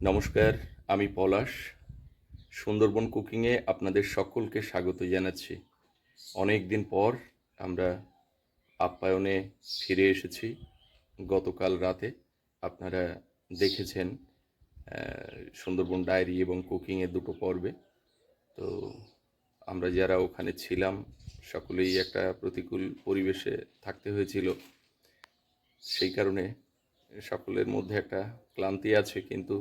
নমস্কার, আমি পলাশ। সুন্দরবন কুকিংয়ে আপনাদের সকলকে স্বাগত জানাচ্ছি। অনেক দিন পর আমরা আপ্যায়নে ফিরে এসেছি। গতকাল রাতে আপনারা দেখেছেন সুন্দরবন ডায়েরি এবং কুকিংয়ের দুটো পর্বে। তো আমরা যারা ওখানে ছিলাম, সকলেই একটা প্রতিকূল পরিবেশে থাকতে হয়েছিল। সেই কারণে সকলের মধ্যে একটা ক্লান্তি আছে, কিন্তু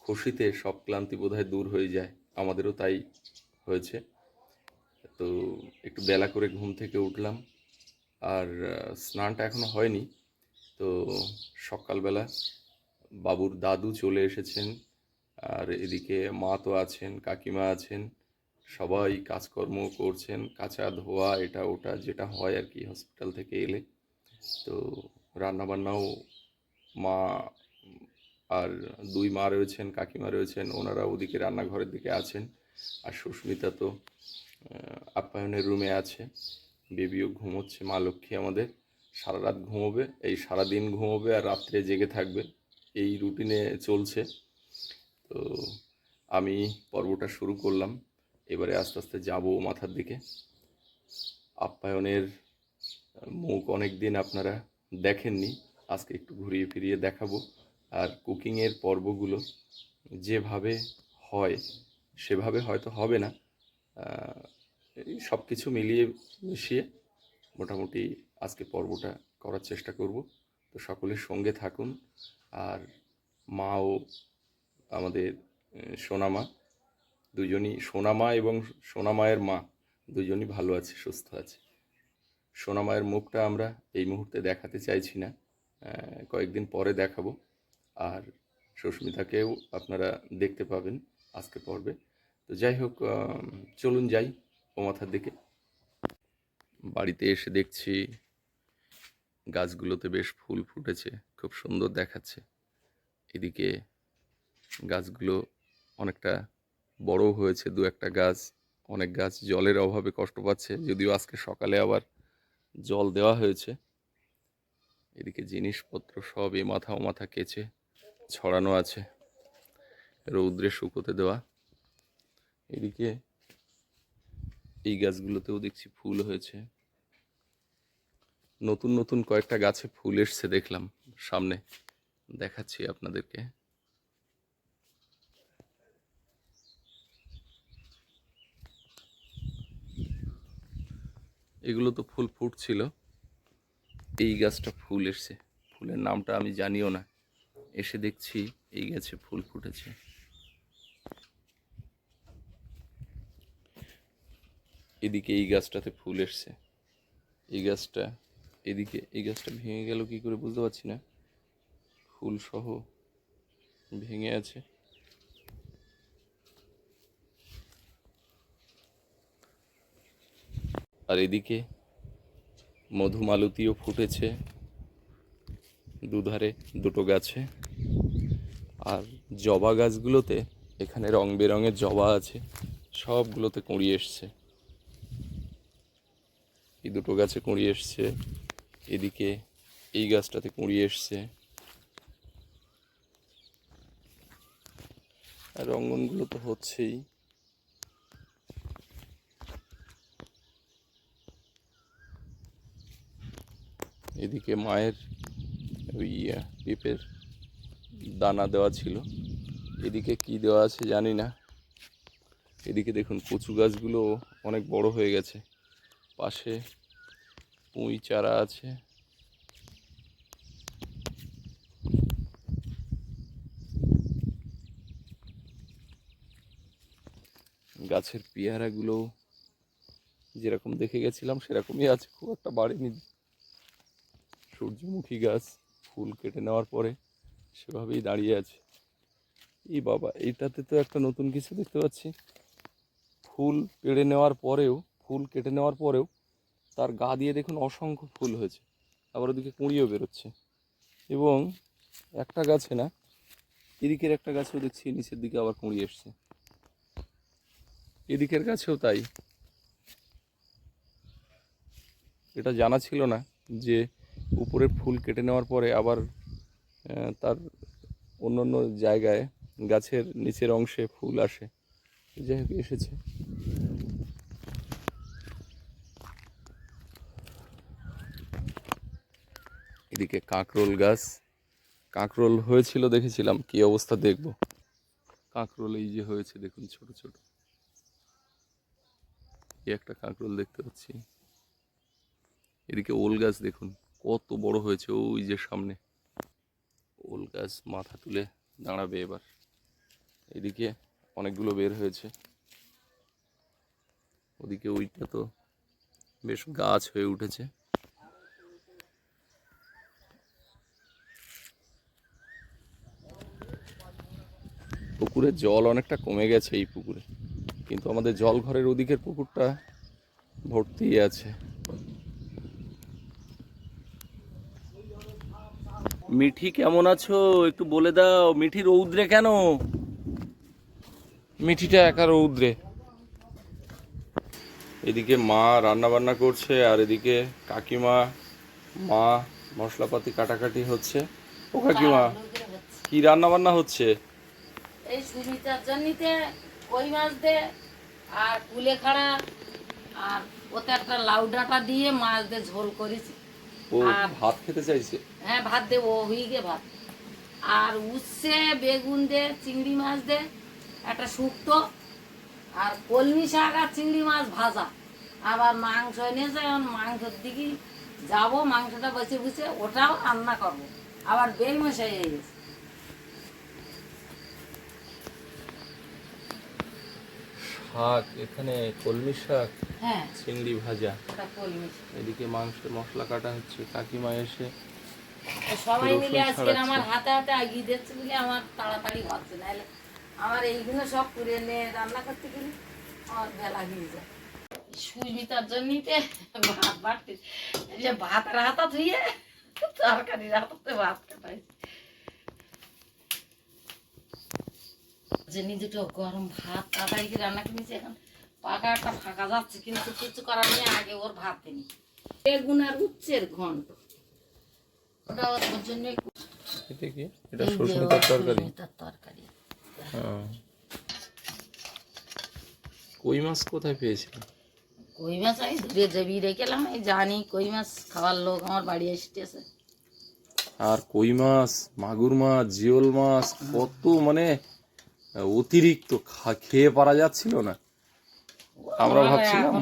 খুশিতে সব ক্লান্তি বোধহয় দূর হয়ে যায়। আমাদেরও তাই হয়েছে। তো একটু বেলা করে ঘুম থেকে উঠলাম। আর স্নানটা এখনও হয়নি। তো সকালবেলা বাবুর দাদু চলে এসেছেন। আর এদিকে মা তো আছেন, কাকিমা আছেন। সবাই কাজকর্ম করছেন, কাঁচা ধোয়া, এটা ওটা, যেটা হয় আর কি হসপিটাল থেকে এলে। তো রান্নাবান্নাও মা আর দুই মা রয়েছেন, কাকিমা রয়েছেন, ওনারা ওদিকে রান্নাঘরের দিকে আছেন। আর সুস্মিতা তো আপ্যায়নের রুমে আছে। বেবিও ঘুমোচ্ছে, মা লক্ষ্মী আমাদের। সারা রাত ঘুমোবে, এই সারা দিন ঘুমোবে আর রাত্রে জেগে থাকবে। এই রুটিনে চলছে। তো আমি পর্বটা শুরু করলাম। এবারে আস্তে আস্তে যাব মাথার দিকে। আপ্যায়নের মুখ অনেক দিন আপনারা দেখেননি। আজকে একটু ঘুরিয়ে ফিরিয়ে দেখাবো। আর কুকিংয়ের পর্বগুলো যেভাবে হয়, সেভাবে হয়তো হবে না। সব কিছু মিলিয়ে মিশিয়ে মোটামুটি আজকে পর্বটা করার চেষ্টা করব। তো সকলের সঙ্গে থাকুন। আর মাও আমাদের সোনামা, দুজনই, সোনামা এবং সোনামায়ের মা, দুজনই ভালো আছে, সুস্থ আছে। সোনামায়ের মুখটা আমরা এই মুহূর্তে দেখাতে চাইছি না। কয়েকদিন পরে দেখাবো। আর সুস্মিতাকেও আপনারা দেখতে পাবেন আজকে পর্বে। তো যাই হোক চলুন যাই ও মাথার দিকে। বাড়িতে এসে দেখছি গাছগুলোতে বেশ ফুল ফুটেছে, খুব সুন্দর দেখাচ্ছে। এদিকে গাছগুলো অনেকটা বড় হয়েছে, দু একটা গাছ। অনেক গাছ জলের অভাবে কষ্ট পাচ্ছে, যদিও আজকে সকালে আবার জল দেওয়া হয়েছে। এদিকে জিনিসপত্র সব এ মাথা ও মাথা কেচে ছড়ানো আছে। রৌদ্রে শুকোতে দেওয়া। এদিকে এই গাছগুলোতেও দেখছি ফুল হয়েছে। নতুন নতুন কয়েকটা গাছে ফুল এসছে দেখলাম সামনে। দেখাচ্ছি আপনাদেরকে। এগুলো তো ফুল ফুটছিল। এই গাছটা ফুল এসছে। ফুলের নামটা আমি জানিও না। এসে দেখছি এই গাছে ফুল ফুটেছে। এদিকে এই গাছটাতে ফুল এসছে। এই গাছটা, এদিকে এই গাছটা ভেঙে গেল কি করে বুঝতে পারছি না। ফুল সহ ভেঙে আছে। আর এদিকে মধুমালতিও ফুটেছে। দুধারে দুটো গাছে। আর জবা গাছগুলোতে এখানে রং বেরঙের জবা আছে, সবগুলোতে কুঁড়ি এসছে। এই দুটো গাছে কুঁড়ি এসছে, এদিকে এই গাছটাতে কুঁড়ি এসছে। আর রঙ্গনগুলো তো হচ্ছেই। এদিকে মায়ের ওই পেঁপের দানা দেওয়া ছিল। এদিকে কি দেওয়া আছে জানি না। এদিকে দেখুন, কচু গাছগুলো অনেক বড় হয়ে গেছে। পাশে পুঁই চারা আছে। গাছের পেয়ারাগুলো যেরকম দেখে গেছিলাম, সেরকমই আছে। খুব একটা বাড়েনি। সূর্যমুখী গাছ। ফুল কেটে নেওয়ার পরে সেভাবেই দাঁড়িয়ে আছে। এই বাবা, এইটাতে তো একটা নতুন কিছু দেখতে পাচ্ছি। ফুল পেড়ে নেওয়ার পরেও, ফুল কেটে নেওয়ার পরেও তার গা দিয়ে দেখুন অসংখ্য ফুল হয়েছে। আবার ওদিকে কুঁড়িও বেরোচ্ছে। এবং একটা গাছে না, এদিকের একটা গাছেও দেখছি নিচের দিকে আবার কুঁড়ি এসছে। এদিকের গাছেও তাই। এটা জানা ছিল না যে উপরের ফুল কেটে নেওয়ার পরে আবার তার অন্য অন্য জায়গায় গাছের নিচের অংশে ফুল আসে। যাই হোক, এসেছে। এদিকে কাঁকরোল গাছ। কাঁকরোল হয়েছিল দেখেছিলাম, কি অবস্থা দেখব। কাঁকরোল এই যে হয়েছে, দেখুন, ছোট ছোট। একটা কাঁকরোল দেখতে পাচ্ছি। এদিকে ওল গাছ, দেখুন। কত বড় হয়েছে ওই যে সামনে। ওল গাছ মাথা তুলে দাঁড়াবে এবার। এদিকে অনেকগুলো বের হয়েছে। ওদিকে ওইটা তো বেশ গাছ হয়ে উঠেছে। পুকুরের জল অনেকটা কমে গেছে এই পুকুরে। কিন্তু আমাদের জল ঘরের ওদিকের পুকুরটা ভর্তি আছে। মিঠি কেমন আছো? একটু বলে দাও মিঠি রৌদ্রে কেন? মিঠিটা একা রৌদ্রে এদিকে মা রান্না বান্না করছে আর এদিকে কাকিমা মা মশলাপাতি কাটাকাটি হচ্ছে। ও কাকিমা কি রান্না বান্না হচ্ছে? এই সুমিতার জন্যতে কই মাছ দে আর কুলেখাড়া আর ওতে একটা লাউ ডাঁটা দিয়ে মাছ দিয়ে ঝোল করেছি। ও ভাত খেতে চাইছে? হ্যাঁ ভাত দে ও হয়ে গে ভাত। আর উচ্ছে বেগুন দে চিংড়ি মাছ দে একটা শুক্তো আর কলমি শাক আর চিংড়ি মাছ ভাজা। আবার মাংস এনেছে এখন মাংসের দিকে যাব মাংসটা বসে বসে ওটাও রান্না করব। আবার বেই মশাই শাক এখানে কলমি শাক হ্যাঁ। চিংড়ি ভাজা। কলমি এদিকে মাংসের মশলা কাটা হচ্ছে কাকিমা এসে সবাই মিলে আজকে আমার হাতে হাতে আগিয়ে দিচ্ছে বলে আমার তাড়াতাড়ি হচ্ছে। নাহলে আমার এইগুলো সব করে এনে রান্না করতে গেলে আমার বেলা হয়ে যায়। সুমিতার জন্যতে ভাত বাড়তে। এই যে ভাতের হাতা ধুয়ে তরকারি হাতাতে ভাত কাটাইছি যে নিজেটা গরম ভাত তাড়াতাড়ি রান্না করে নিয়েছি এখন। পাকাটা ফাঁকা যাচ্ছে কিন্তু কিছু করার নেই আগে ওর ভাত দিনি। বেগুন আর উচ্ছের ঘন্ট। ওটা ওর জন্য এটা কি? এটা সরষে তরকারি? তরকারি। কই মাছ কোথায় পেয়েছিল কই মাছ আমি ধরে যাবি রেখেলাম এই জানি কই মাছ খাওয়ার লোক আমার বাড়ি এসেছে। আর কই মাছ? মাগুর মাছ জিওল মাছ কত মানে অতিরিক্ত খেয়ে পারা যাচ্ছিল না। আমরা ভাবছিলাম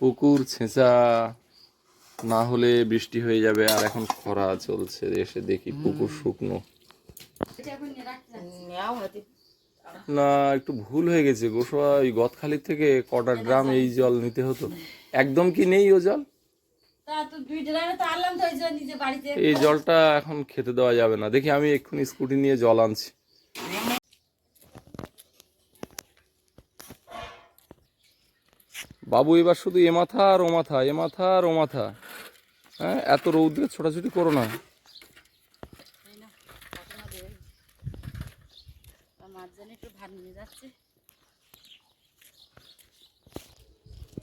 পুকুর ছেঁচা না হলে বৃষ্টি হয়ে যাবে আর এখন খরা চলছে। এসে দেখি পুকুর শুকনো। না একটু ভুল হয়ে গেছে গোসা ওই গদখালির থেকে কটা ড্রাম এই জল নিতে হতো। একদম কি নেই ও জল? এই জলটা এখন খেতে দেওয়া যাবে না। দেখি আমি এক্ষুনি স্কুটি নিয়ে জল আনছি। বাবু এবার শুধু এ মাথা আর ও মাথা, এ মাথা আর ও মাথা। হ্যাঁ এত রৌদ্রে ছোটাছুটি করো না।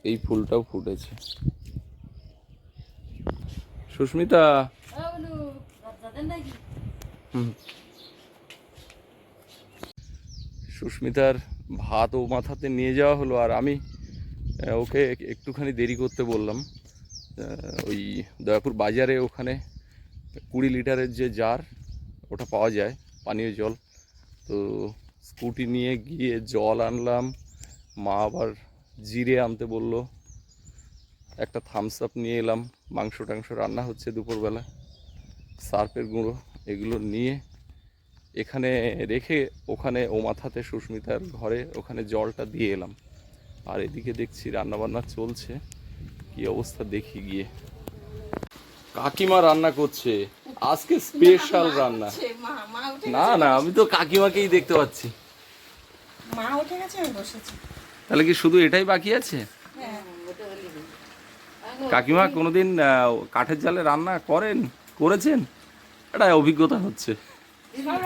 এই ফুলটাও ফুটেছে। সুস্মিতা। সুস্মিতার ভাত ও মাথাতে নিয়ে যাওয়া হলো আর আমি ওকে একটুখানি দেরি করতে বললাম। ওই দয়াপুর বাজারে ওখানে কুড়ি লিটারের যে জার, ওটা পাওয়া যায়, পানীয় জল। তো স্কুটি নিয়ে গিয়ে জল আনলাম। মা আবার জিরে আনতে বলল, একটা থামস আপ নিয়ে এলাম। মাংস টাংস রান্না হচ্ছে দুপুরবেলা। সার্ফের গুঁড়ো এগুলো নিয়ে এখানে রেখে ওখানে ও মাথাতে সুস্মিতার ঘরে ওখানে জলটা দিয়ে এলাম। আর এদিকে দেখছি রান্নাবান্না চলছে। কি অবস্থা দেখি গিয়ে। কাকিমা রান্না করছে। আজকে স্পেশাল রান্না। না না আমি তো কাকিমাকেই দেখতে পাচ্ছি। মা উঠে গেছে আমি বসেছি। তাহলে কি শুধু এটাই বাকি আছে? হ্যাঁ কাকিমা কোনোদিন কাঠের জালে রান্না করেন করেছেন? এটা অভিজ্ঞতা হচ্ছে। ভালো।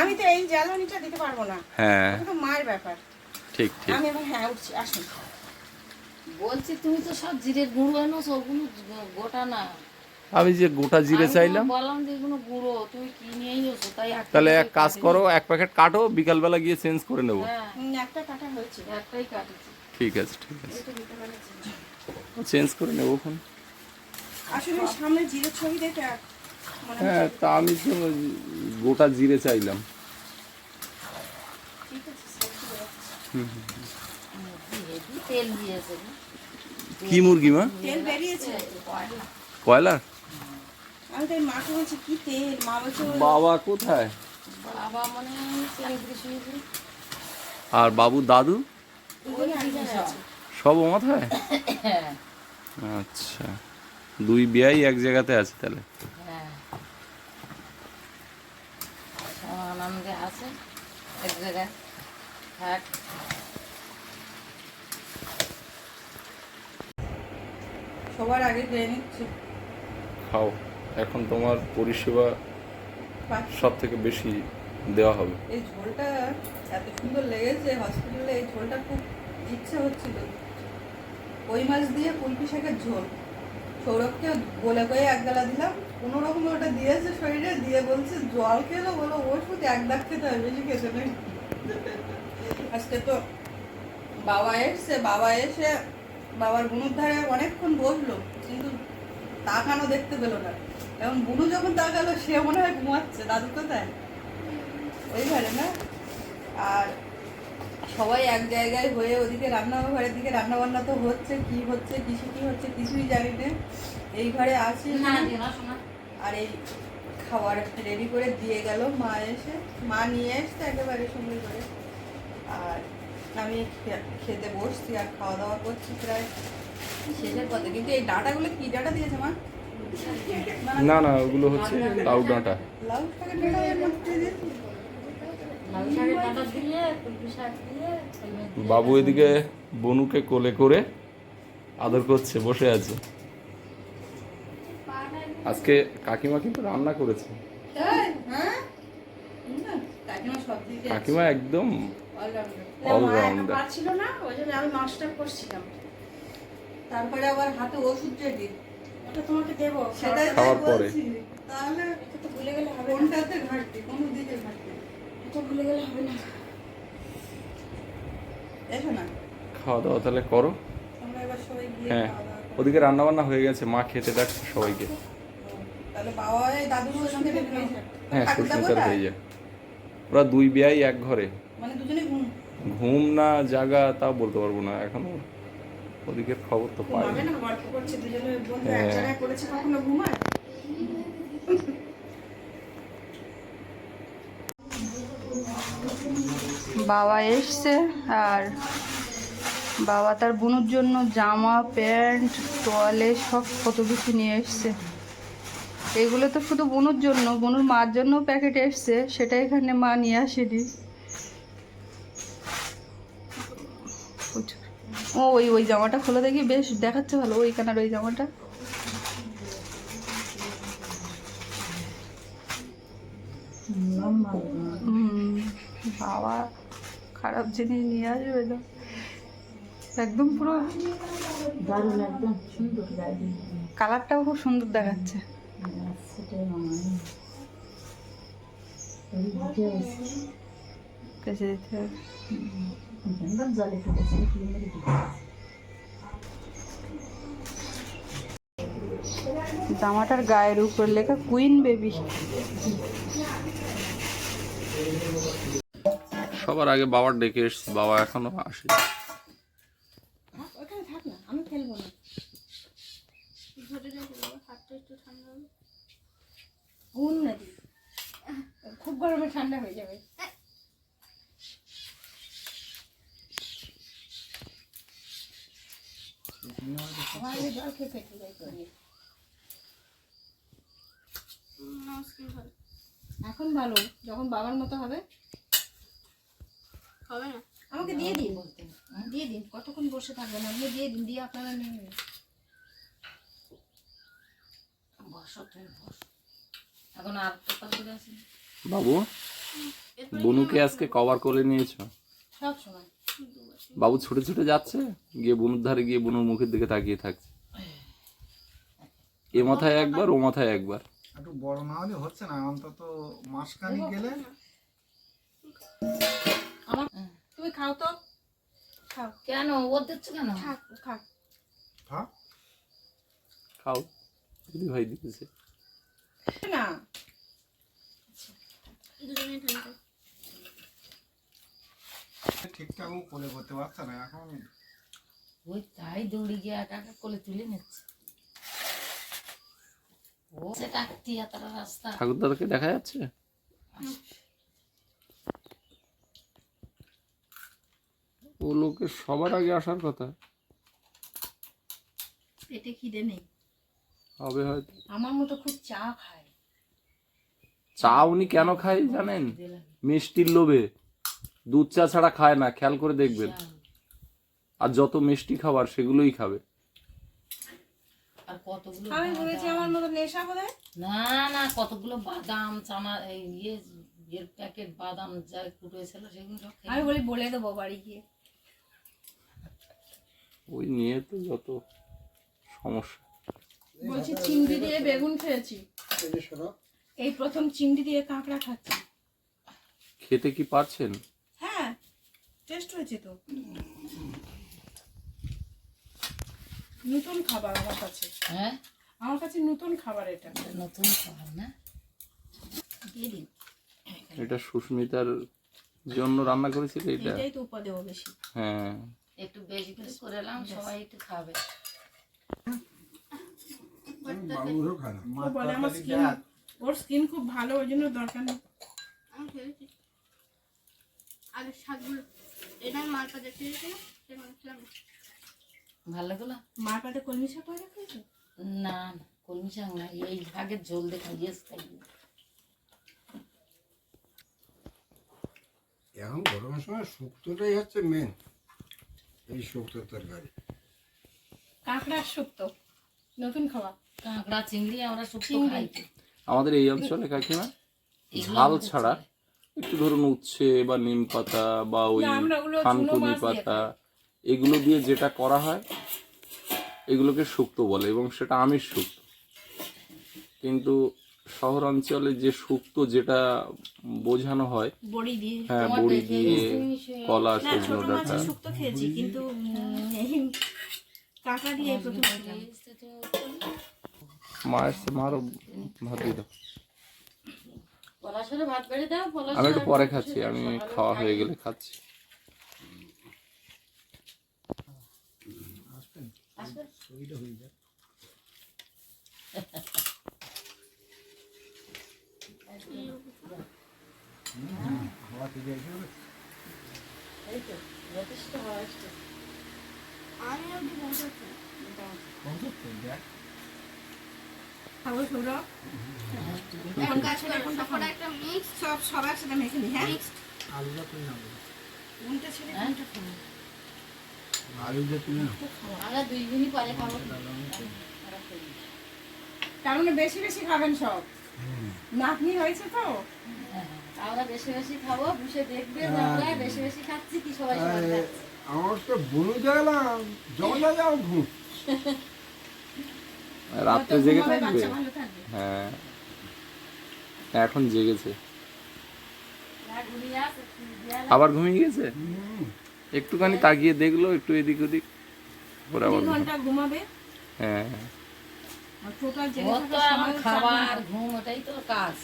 আমি তো এই জ্বালানিটা দিতে পারব না। হ্যাঁ। মায়ের ব্যাপার। ঠিক ঠিক। আমি হ্যাঁ উঠছি আসুন। বলছি তুমি তো সব জিরের গুঁড়ো আনো ওগুলো গোটা না। আমি যে গোটা জিরে চাইলাম। বললাম যে এগুলো গুঁড়ো তুমি কি নিয়েই এসো তাই তাহলে এক কাজ করো এক প্যাকেট কাটো বিকালবেলা গিয়ে চেঞ্জ করে নেব। হ্যাঁ। একটা কাটা হয়েছে। একটাই কাটেছি। ঠিক আছে ঠিক আছে। চেঞ্জ করে নেব। ওখান আসলে সামনে জিরো ছবি দেখে হ্যাঁ তা আমি তো গোটা জিরে চাইলাম ঠিক আছে সেলফি দেখাচ্ছি। হেভি তেল দিয়েছে কি মুরগি মা? তেল বেরিয়েছে। কয়লার আমি তাই মাকে বলছি কি তেল? মা বলছে বাবা কোথায়? বাবা মনে আর বাবু দাদু? সব মাথায়? আচ্ছা। দুই বিয়াই এক জায়গাতে আছে তাহলে। হ্যাঁ। আনন্দে আছে এক জায়গায়। থাক সবার আগে খেয়ে নিচ্ছে। খাও। এখন তোমার পরিষেবা সব থেকে বেশি দেওয়া হবে। এই ঝোলটা এত সুন্দর লেগেছে হসপিটালে এই ঝোলটা খুব ইচ্ছে হচ্ছিল। ওই মাছ দিয়ে কুলপি শাকের ঝোল। সৌরভকে বলে কয়ে এক গালা দিলাম। কোনো রকমে ওটা দিয়েছে শরীরে দিয়ে বলছে জল খেলো বলো ওষুধ এক দাগ খেতে হয় বেশি খেতে নেই। আজকে তো বাবা এসছে বাবা এসে বাবার বুনুর ধারে অনেকক্ষণ বসল কিন্তু তাকানো দেখতে পেল না। এখন বুনু যখন তাকালো সে মনে হয় ঘুমাচ্ছে। দাদু কোথায়? ওই ঘরে না? আর সবাই এক জায়গায় হয়ে ওদিকে রান্না ঘরের দিকে রান্না বান্না তো হচ্ছে কি হচ্ছে কিছু কি হচ্ছে কিছুই জানি না। এই ঘরে আছি শোনা। আর এই খাবার রেডি করে দিয়ে গেল মা এসে। মা নিয়ে এসছে একেবারে সুন্দর করে। আর আমি খেতে বসছি আর খাওয়া দাওয়া করছি প্রায়। শেষের পথে। কিন্তু এই ডাটাগুলো কি ডাটা দিয়েছে মা? না না ওগুলো হচ্ছে লাউ ডাঁটা। লাউ শাকের ডাটা এর মধ্যে শাকের ডাঁটা দিয়ে কুলপি শাক দিয়ে বাবু এদিকে বনুকে কোলে করে আদর করছে বসে আছে। আজকে কাকিমা কিন্তু রান্না করেছে। হ্যাঁ? কাকিমা একদম অলরাউন্ডার পারছিল না ওই জন্য আমি মাছটা করছিলাম। তারপরে আবার হাতে ওষুধ রেডি। ওটা তোমাকে দেবো সেটাই খাওয়ার পরে। তাহলে তো ভুলে গেলে হবে না। কোনটাতে ঘাটতি কোনো দিকে ঘাটতি? এটা ভুলে গেলে হবে না। এসো না। খাওয়া দাওয়া তাহলে করো। আমরা এবার সবাই গিয়ে হ্যাঁ। ওদিকে রান্না বান্না হয়ে গেছে মা খেতে ডাকছে সবাইকে। তাহলে বাবা দাদু হ্যাঁ সুস্মিতার হয়ে যায় ওরা দুই বিয়াই এক ঘরে। মানে ঘুম? না জাগা তাও বলতে পারব না এখনও ওদিকের খবর তো পাই। হ্যাঁ। বাবা এসছে আর বাবা তার বোনের জন্য জামা প্যান্ট তোয়ালে সব কত কিছু নিয়ে এসছে। এগুলো তো শুধু বনুর জন্য বনুর মার জন্য প্যাকেট এসছে সেটা এখানে মা নিয়ে আসেনি। ও ওই ওই জামাটা খোলা দেখি বেশ দেখাচ্ছে ভালো ওইখানের ওই জামাটা। বাবা খারাপ জিনিস নিয়ে আসবে একদম পুরো দারুণ একদম সুন্দর কালারটাও খুব সুন্দর দেখাচ্ছে। জামাটার গায়ের উপর লেখা কুইন বেবি। সবার আগে বাবার ডেকে এসছি বাবা এখনও আসে ওখানে থাক না আমি খেলব না গুণ নাকি খুব গরমে ঠান্ডা হয়ে যাবে এখন ভালো যখন বাবার মতো হবে। হবে না? আমাকে দিয়ে দিন দিয়ে দিন। কতক্ষণ বসে থাকবেন? আপনি দিয়ে দিন দিয়ে আপনারা নিয়ে নেবেন। বসো তুমি বসো। এখন আর আসি বাবু বনুকে আজকে কভার করে নিয়েছো? সব সময় বাবু ছুটে ছুটে যাচ্ছে গিয়ে বনুর ধারে গিয়ে বনুর মুখের দিকে তাকিয়ে থাকছে। এ মাথায় একবার ও মাথায় একবার। একটু বড় না হলে হচ্ছে না অন্তত মাসখানি গেলে। তুমি খাও তো। খাও। কেন? ওর দিচ্ছ কেন? খাও। দিদি ভাই দিতেছে। না। ঠিকঠাক ও কোলে করতে পারছে না এখন ওই তাই দৌড়ে গিয়ে একা একা কোলে তুলে নিচ্ছে ও সেটা তিয়াতারা রাস্তা ঠাকুর দাদাকে দেখা যাচ্ছে? ও লোকের সবার আগে আসার কথা। পেটে খিদে নেই। হবে হয়তো। আমার মতো খুব চা খায়। চা উনি কেন খায় জানেন? মিষ্টির লোভে। দুধ চা ছাড়া খায় না খেয়াল করে দেখবেন। আর যত মিষ্টি খাবার সেগুলোই খাবে। আর কতগুলো আমি বলেছি আমার মতো নেশা বোধহয় না না কতগুলো বাদাম চানা এই ইয়ে ইয়ের প্যাকেট বাদাম যা কুটেছিল সেগুলো সব আমি বলি বলে দেবো বাড়ি গিয়ে। ওই নিয়ে তো যত সমস্যা। বলছি চিংড়ি দিয়ে বেগুন খেয়েছি। এই প্রথম চিংড়ি দিয়ে কাঁকড়া খাচ্ছি। খেতে কি পারছেন? হ্যাঁ টেস্ট হয়েছে তো। নতুন খাবার আমার কাছে। হ্যাঁ? আমার কাছে নতুন খাবার এটা। নতুন খাবার না? দিয়ে দিন। এটা সুস্মিতার জন্য রান্না করেছিল এটা? এটাই তো উপা দেবো বেশি। হ্যাঁ। একটু বেশি করে করে এলাম সবাই একটু খাবে। বলে আমার স্কিন ওর স্কিন খুব ভালো ওই জন্য দরকার নেই। আমি আর শাকগুলো এটা আমি মার কাছে খেয়েছি। ভালো লাগল? মার পাতে কলমি শাক করে খেয়েছো না না কলমি শাক না এই শাকের ঝোল দেখে ইয়েস খাই এখন গরমের সময় শুক্তোটাই হচ্ছে মেন এই শুক্তোর তরকারি। কাঁকড়ার শুক্তো নতুন খাবার কাঁকড়া চিংড়ি আমরা শুক্তো খাই। আমাদের এই অঞ্চলে কাকিমা ঝাল ছাড়া একটু ধরুন উচ্ছে বা নিম পাতা বা ওই না, আমরা ওগুলো চুনো থানকুনি পাতা এগুলো দিয়ে যেটা করা হয় এগুলোকে শুক্তো বলে এবং সেটা আমিষ শুক্তো। কিন্তু শহর অঞ্চলে যে শুক্তো যেটা বোঝানো হয় বড়ি দিয়ে হ্যাঁ বড়ি দিয়ে কলা না সজনে ছোট ডাঁটা। খেয়েছি কিন্তু উম, দিয়ে প্রথম খেলাম। মা এসছে মারও ভাত দিয়ে দাও। পলাশের ভাত বেড়ে দাও আমি একটু পরে খাচ্ছি আমি খাওয়া হয়ে গেলে খাচ্ছি। আমি অবধি পৌঁছাচ্ছি খাব সৌরভ এখন একটা মিক্স সব সব একসাথে মেখে নি হ্যাঁ মিক্সড কোনটা ছেড়ে? কোনটা খাব তার মানে বেশি বেশি খাবেন সব? নাতনি হয়েছে তো? আমরা বেশি বেশি খাব বসে দেখবে আমরা বেশি বেশি খাচ্ছি কি সবাই। আমার তো গেলাম যাও ঘুম। রাত্রে জেগে থাকবে? হ্যাঁ। এখন জেগেছে। আবার ঘুমিয়ে গেছে? একটুখানি তাকিয়ে দেখল একটু এদিক ওদিক আবার ঘণ্টা ঘুমাবে? হ্যাঁ। খাবার ঘুম ওটাই তো কাজ।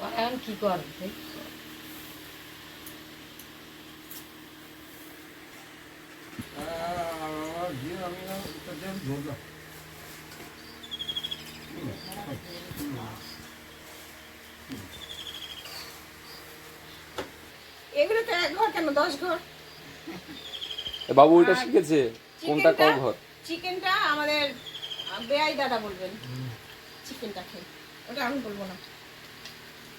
ওরা এখন কি করবে। এগুলো তো এক ঘর কেন? দশ ঘর? বাবু ওইটা শিখেছে? কোনটা ক ঘর চিকেনটা আমাদের বেয়াই দাদা বলবেন। চিকেনটা খেয়ে। ওটা আমি বলব না।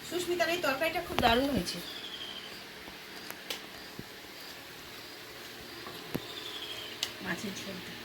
সুস্মিতার এই তরকারিটা খুব দারুণ হয়েছে। মাছের ঝোলটা।